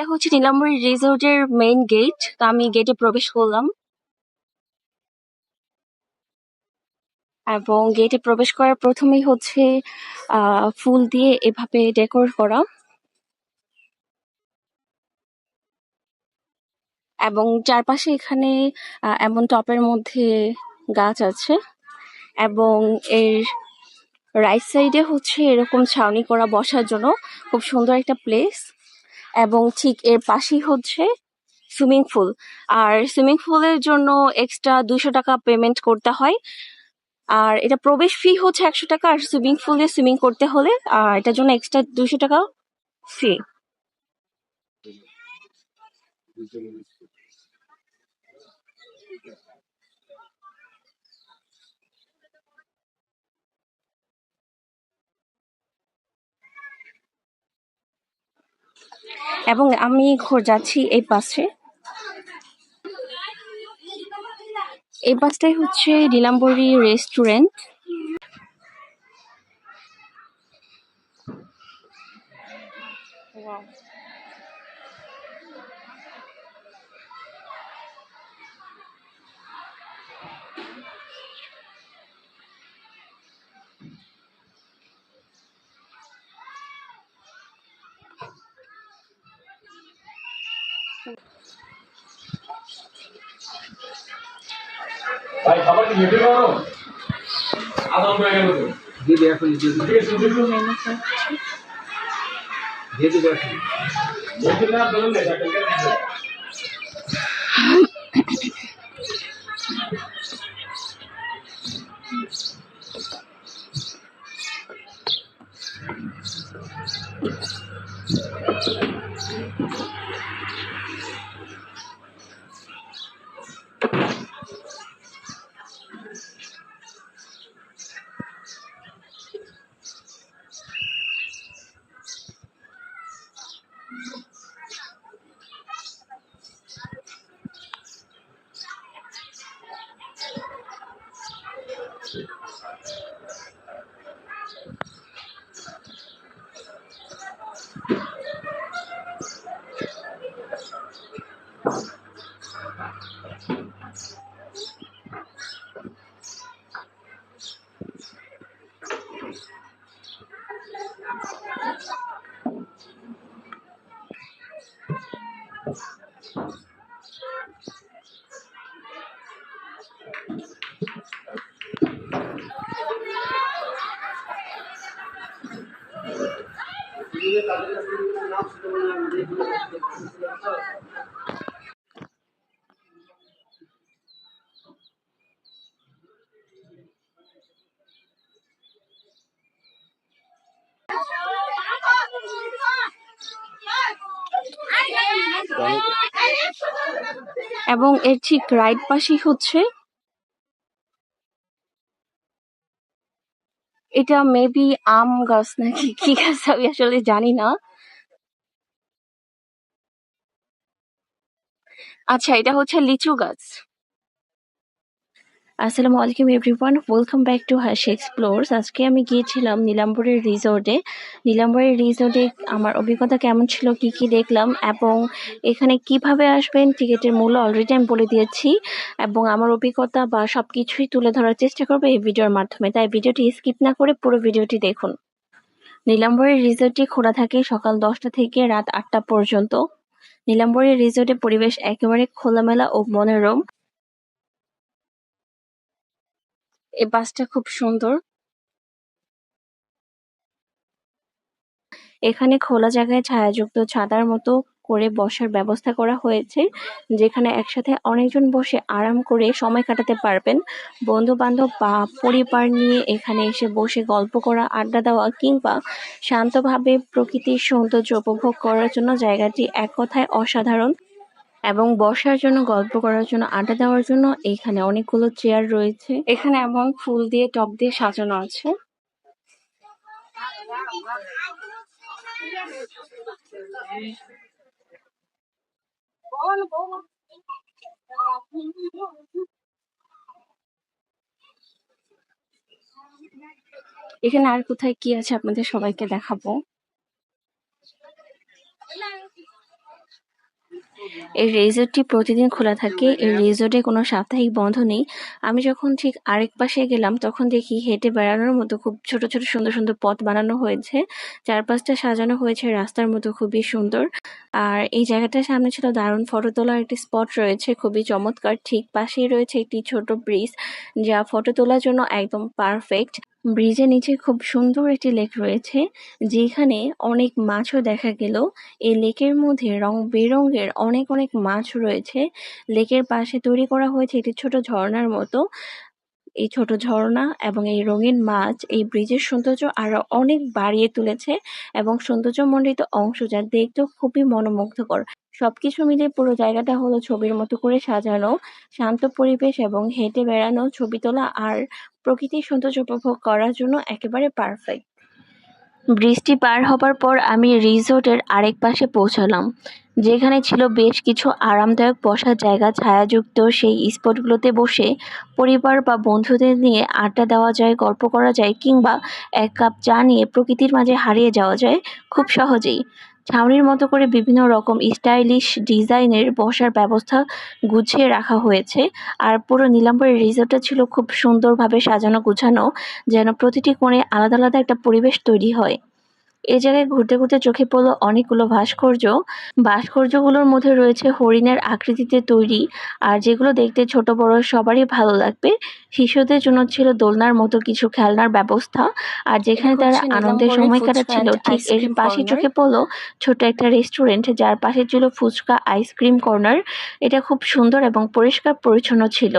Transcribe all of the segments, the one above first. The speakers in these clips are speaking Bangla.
এটা হচ্ছে নীলাম্বরী রিসোর্টের মেইন গেট। তো আমি গেটে প্রবেশ করলাম। এবং গেটে প্রবেশ করার প্রথমেই হচ্ছে ফুল দিয়ে এভাবে ডেকোর করা। এবং চারপাশে এখানে এমন টপের মধ্যে গাছ আছে। এবং এর রাইট সাইডে হচ্ছে এরকম ছাউনি করা বসার জন্য খুব সুন্দর একটা প্লেস। এবং ঠিক এর পাশেই হচ্ছে সুইমিং পুল আর সুইমিং পুলের জন্য এক্সট্রা দুশো টাকা পেমেন্ট করতে হয়। আর এটা প্রবেশ ফি হচ্ছে একশো টাকা, আর সুইমিং পুলে সুইমিং করতে হলে, আর এটার জন্য এক্সট্রা দুশো টাকা ফি এবং আমি যাচ্ছি এই পাশে এই পাশটাই হচ্ছে নীলাম্বরী রেস্টুরেন্ট। ভাই খাবার কি মেটে করো আদম হয়ে গেল দিদি এখন দিদি তুমি একটু দিয়ে দেবো এখন বলছি না বলুন না এবং এর ঠিক রাইট পাশেই হচ্ছে এটা মেবি আম গাছ নাকি কি গাছ আমি আসলে জানি না। আচ্ছা এটা হচ্ছে লিচু গাছ। আসসালামু আলাইকুম everyone welcome back to Hasi explores আজকে আমি গিয়েছিলাম নীলাম্বরের রিসোর্টে নীলাম্বরের রিসোর্টে আমার অভিজ্ঞতা কেমন ছিল, কি কি দেখলাম, এবং এখানে কীভাবে আসবেন টিকিটের মূল্য অলরেডি আমি বলে দিয়েছি, এবং আমার অভিজ্ঞতা বা সব কিছুই তুলে ধরার চেষ্টা করব এই ভিডিওর মাধ্যমে। তাই ভিডিওটি স্কিপ না করে পুরো ভিডিওটি দেখুন। নীলাম্বরের রিসোর্টটি খোলা থাকে সকাল দশটা থেকে রাত আটটা পর্যন্ত। নীলাম্বরের রিসোর্টে পরিবেশ একেবারে খোলামেলা ও মনোরম। এই বাসটা খুব সুন্দর। এখানে খোলা জায়গায় ছায়াযুক্ত ছাতার মতো করে বসার ব্যবস্থা করা হয়েছে, যেখানে একসাথে অনেকজন বসে আরাম করে সময় কাটাতে পারবেন। বন্ধু বান্ধব বা পরিবার নিয়ে এখানে এসে বসে গল্প করা, আড্ডা দেওয়া কিংবা শান্তভাবে প্রকৃতির সৌন্দর্য উপভোগ করার জন্য জায়গাটি এক কথায় অসাধারণ। এবং বসার জন্য, গল্প করার জন্য, আড্ডা দেওয়ার জন্য এখানে অনেকগুলো চেয়ার রয়েছে। এখানে এবং ফুল দিয়ে, টব দিয়ে সাজানো আছে। এখানে আর কোথায় কি আছে আপনাদের সবাইকে দেখাবো। এই রিসোর্টটি প্রতিদিন খোলা থাকে। এই রিসোর্টে কোনো সাপ্তাহিক বন্ধ নেই। আমি যখন ঠিক আরেক পাশে গেলাম, তখন দেখি হেঁটে বেড়ানোর মতো খুব ছোট ছোট, সুন্দর সুন্দর পথ বানানো হয়েছে। চারপাশটা সাজানো হয়েছে, রাস্তার মতো খুবই সুন্দর। আর এই জায়গাটার সামনে ছিল দারুণ ফটো তোলার একটি স্পট রয়েছে, খুবই চমৎকার। ঠিক পাশেই রয়েছে একটি ছোট ব্রিজ, যা ফটো তোলার জন্য একদম পারফেক্ট। ব্রিজের নিচে খুব সুন্দর একটি লেক রয়েছে, যেখানে অনেক মাছও দেখা গেল। এই লেকের মধ্যে রং বেরঙের অনেক অনেক মাছ রয়েছে। লেকের পাশে তৈরি করা হয়েছে একটি ছোট ঝর্ণার মতো। এই ছোট ঝর্ণা এবং এই রঙিন মাছ এই ব্রিজের সৌন্দর্য আরও অনেক বাড়িয়ে তুলেছে এবং সৌন্দর্যমণ্ডিত অংশ যা দেখতে খুবই মনোমুগ্ধকর। সবকিছু মিলে পুরো জায়গাটা হলো ছবির মতো করে সাজানো, শান্ত পরিবেশ এবং হেঁটে বেড়ানো, ছবি তোলা আর প্রকৃতির সৌন্দর্য উপভোগ করার জন্য একেবারে পারফেক্ট বৃষ্টি পার হবার পর আমি রিসোর্টের আরেক পাশে পৌঁছালাম। যেখানে ছিল বেশ কিছু আরামদায়ক বসার জায়গা, ছায়াযুক্ত সেই স্পটগুলোতে বসে পরিবার বা বন্ধুদের নিয়ে আড্ডা দেওয়া যায়, গল্প করা যায় কিংবা এক কাপ চা নিয়ে প্রকৃতির মাঝে হারিয়ে যাওয়া যায় খুব সহজেই। ছাউনির মতো করে বিভিন্ন রকম স্টাইলিশ ডিজাইনের বসার ব্যবস্থা গুছিয়ে রাখা হয়েছে। আর পুরো নীলাম্বরের রিসোর্টটা ছিল খুব সুন্দরভাবে সাজানো গুছানো যেন প্রতিটি কোণে আলাদা আলাদা একটা পরিবেশ তৈরি হয়। এই জায়গায় ঘুরতে ঘুরতে চোখে পড়ল অনেকগুলো ভাস্কর্য। ভাস্কর্যগুলোর মধ্যে রয়েছে হরিণের আকৃতিতে তৈরি আর যেগুলো দেখতে ছোট বড় সবারই ভালো লাগবে। শিশুদের জন্য ছিল দোলনার মতো কিছু খেলনার ব্যবস্থা আর যেখানে তারা আনন্দের সময় কাটাচ্ছিল ঠিক এর পাশে চোখে পড়ল ছোট একটা রেস্টুরেন্ট যার পাশে ছিল ফুচকা আইসক্রিম কর্নার এটা খুব সুন্দর এবং পরিষ্কার পরিচ্ছন্ন ছিল।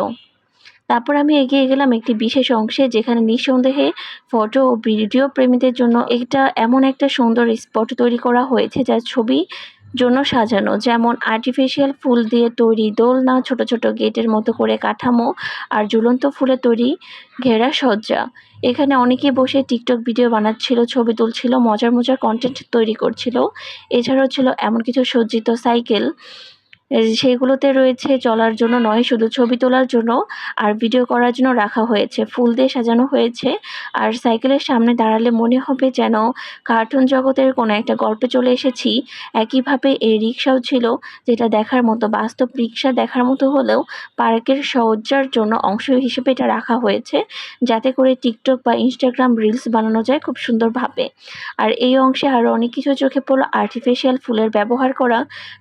তারপর আমি এগিয়ে গেলাম একটি বিশেষ অংশে যেখানে নিঃসন্দেহে ফটো ও ভিডিও প্রেমীদের জন্য এটা এমন একটা সুন্দর স্পট তৈরি করা হয়েছে যা ছবি জন্য সাজানো। যেমন আর্টিফিশিয়াল ফুল দিয়ে তৈরি দোলনা, ছোট ছোট গেটের মতো করে কাঠামো আর ঝুলন্ত ফুলে তৈরি ঘেরা সজ্জা। এখানে অনেকে বসে টিকটক ভিডিও বানাচ্ছিল, ছবি তুলছিল, মজার মজার কন্টেন্ট তৈরি করছিল। এছাড়াও ছিল এমন কিছু সজ্জিত সাইকেল এ সেগুলোতে রয়েছে চলার জন্য নয়, শুধু ছবি তোলার জন্য আর ভিডিও করার জন্য রাখা হয়েছে। ফুল দিয়ে সাজানো হয়েছে আর সাইকেলের সামনে দাঁড়ালে মনে হবে যেন কার্টুন জগতের কোনো একটা গল্পে চলে এসেছি। একইভাবে এই রিক্সাও ছিল যেটা দেখার মতো, বাস্তব রিক্সা দেখার মতো হলেও পার্কের সজ্জার জন্য অংশ হিসেবে এটা রাখা হয়েছে যাতে করে টিকটক বা ইনস্টাগ্রাম রিলস বানানো যায় খুব সুন্দরভাবে। আর এই অংশে আরও অনেক কিছু চোখে পড়ল আর্টিফিশিয়াল ফুলের ব্যবহার করা,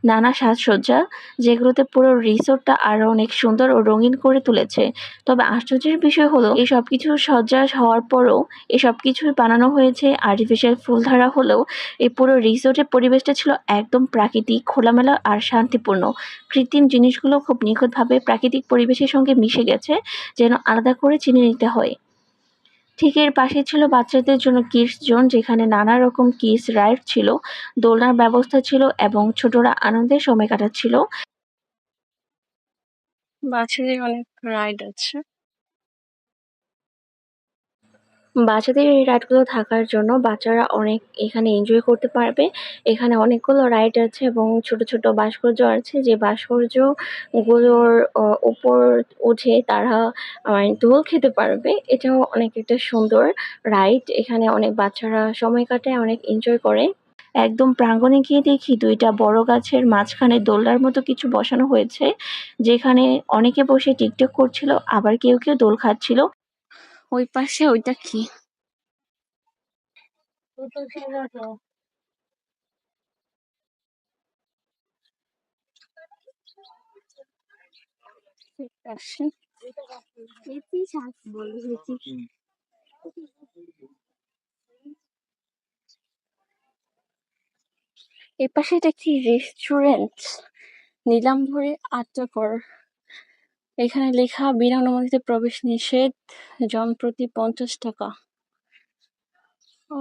নানা সাজসজ্জা যেগুলোতে পুরো রিসোর্টটা আরও অনেক সুন্দর ও রঙিন করে তুলেছে। তবে আশ্চর্যের বিষয় হলো, এই সব কিছু সজ্জা হওয়ার পরও এসব সব কিছুই বানানো হয়েছে আর্টিফিশিয়াল ফুল ধারা হলেও এই পুরো রিসোর্টের পরিবেশটা ছিল একদম প্রাকৃতিক, খোলামেলা আর শান্তিপূর্ণ। কৃত্রিম জিনিসগুলো খুব নিখুঁতভাবে প্রাকৃতিক পরিবেশের সঙ্গে মিশে গেছে, যেন আলাদা করে চিনে নিতে হয়। ঠিক এর পাশে ছিল বাচ্চাদের জন্য কিডস জোন, যেখানে নানা রকম কিডস রাইড ছিল, দোলনার ব্যবস্থা ছিল এবং ছোটরা আনন্দে সময় কাটাচ্ছিল। বাচ্চাদের অনেক রাইড আছে। বাচ্চাদের এই রাইডগুলো থাকার জন্য বাচ্চারা অনেক এখানে এনজয় করতে পারবে। এখানে অনেকগুলো রাইড আছে এবং ছোট ছোট ভাস্কর্য আছে। যে ভাস্কর্যগুলোর উপর উঠে তারা দোল খেতে পারবে। এটাও অনেক একটা সুন্দর রাইড এখানে অনেক বাচ্চারা সময় কাটায়, অনেক এনজয় করে। একদম প্রাঙ্গণে গিয়ে দেখি দুইটা বড় গাছের মাঝখানে দোলনার মতো কিছু বসানো হয়েছে। যেখানে অনেকে বসে টিকটক করছিল, আবার কেউ কেউ দোল খাচ্ছিল। ওই পাশে ওইটা কি? এ পাশে এটা কি রেস্টুরেন্ট নীলাম্বরে আট্টাকর এখানে লেখা বিনা অনুমতিতে প্রবেশ নিষেধ জন প্রতি পঞ্চাশ টাকা। ও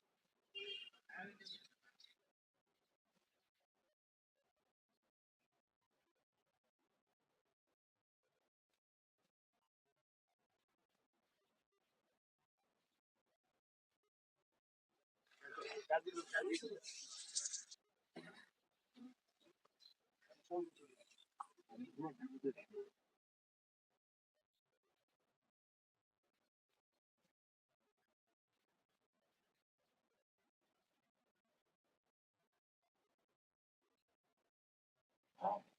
加这个，加这，好。